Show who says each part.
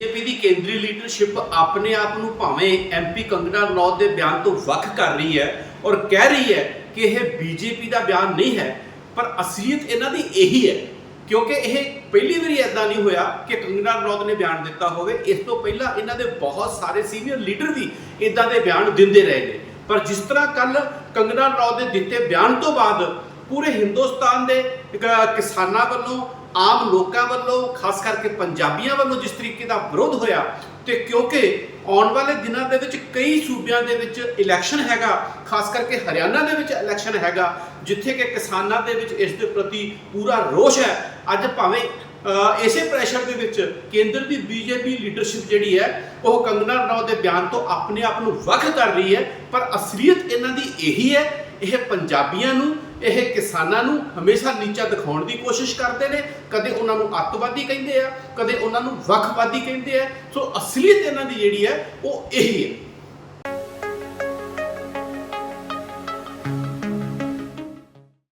Speaker 1: BJP ਦੀ ਕੇਂਦਰੀ leadership ਆਪਣੇ ਆਪ ਨੂੰ ਭਾਵੇਂ ਐਮਪੀ ਕੰਗਨਾ ਰਣੌਤ ਦੇ ਬਿਆਨ ਤੋਂ ਵੱਖ ਕਰ ਰਹੀ ਹੈ ਔਰ ਕਹਿ ਰਹੀ ਹੈ ਕਿ ਇਹ ਬੀਜੇਪੀ ਦਾ ਬਿਆਨ ਨਹੀਂ ਹੈ, ਪਰ ਅਸਲੀਅਤ ਇਹਨਾਂ ਦੀ ਇਹੀ ਹੈ, ਕਿਉਂਕਿ ਇਹ ਪਹਿਲੀ ਵਾਰੀ ਐਦਾਂ ਨਹੀਂ ਹੋਇਆ ਕਿ ਕੰਗਨਾ ਰਣੌਤ ਨੇ ਬਿਆਨ ਦਿੱਤਾ ਹੋਵੇ। ਇਸ ਤੋਂ ਪਹਿਲਾਂ ਇਹਨਾਂ ਦੇ ਬਹੁਤ ਸਾਰੇ ਸੀਨੀਅਰ ਲੀਡਰ ਵੀ ਇਦਾਂ ਦੇ ਬਿਆਨ ਦਿੰਦੇ ਰਹੇ ਨੇ। ਪਰ ਜਿਸ ਤਰ੍ਹਾਂ ਕੱਲ ਕੰਗਨਾ ਰਣੌਤ ਦੇ ਦਿੱਤੇ ਬਿਆਨ ਤੋਂ ਬਾਅਦ ਪੂਰੇ ਹਿੰਦੁਸਤਾਨ ਦੇ ਕਿਸਾਨਾਂ ਵੱਲੋਂ ਆਮ ਲੋਕਾਂ ਵੱਲੋਂ, ਖਾਸ ਕਰਕੇ ਪੰਜਾਬੀਆਂ ਵੱਲੋਂ ਜਿਸ ਤਰੀਕੇ ਦਾ ਵਿਰੋਧ ਹੋਇਆ ਤੇ ਕਿਉਂਕਿ ਆਉਣ ਵਾਲੇ ਦਿਨਾਂ ਦੇ ਵਿੱਚ ਕਈ ਸੂਬਿਆਂ ਦੇ ਵਿੱਚ ਇਲੈਕਸ਼ਨ ਹੈਗਾ, ਖਾਸ ਕਰਕੇ ਹਰਿਆਣਾ ਦੇ ਵਿੱਚ ਇਲੈਕਸ਼ਨ ਹੈਗਾ, ਜਿੱਥੇ ਕਿ ਕਿਸਾਨਾਂ ਦੇ ਵਿੱਚ ਇਸ ਦੇ ਪ੍ਰਤੀ ਪੂਰਾ ਰੋਸ਼ ਹੈ। ਅੱਜ ਭਾਵੇਂ ਇਸੇ ਪ੍ਰੈਸ਼ਰ ਦੇ ਵਿੱਚ ਕੇਂਦਰ ਦੀ ਬੀਜੇਪੀ ਲੀਡਰਸ਼ਿਪ ਜਿਹੜੀ ਹੈ, ਉਹ ਕੰਗਨਾ ਰਣੌਤ ਦੇ ਬਿਆਨ ਤੋਂ ਆਪਣੇ ਆਪ ਨੂੰ ਵੱਖ ਕਰ ਰਹੀ ਹੈ, ਪਰ ਅਸਲੀਅਤ ਇਹਨਾਂ ਦੀ ਇਹੀ ਹੈ, ਇਹ ਪੰਜਾਬੀਆਂ ਨੂੰ ਇਹ ਕਿਸਾਨਾਂ ਨੂੰ ਹਮੇਸ਼ਾ ਨੀਚਾ ਦਿਖਾਉਣ ਦੀ ਕੋਸ਼ਿਸ਼ ਕਰਦੇ ਨੇ, ਕਦੇ ਉਹਨਾਂ ਨੂੰ ਅੱਤਵਾਦੀ ਕਹਿੰਦੇ ਆ, ਕਦੇ ਉਹਨਾਂ ਨੂੰ ਵੱਖਵਾਦੀ ਕਹਿੰਦੇ ਆ। ਸੋ ਅਸਲੀਅਤ ਇਹਨਾਂ ਦੀ ਜਿਹੜੀ ਹੈ, ਉਹ ਇਹੀ ਹੈ।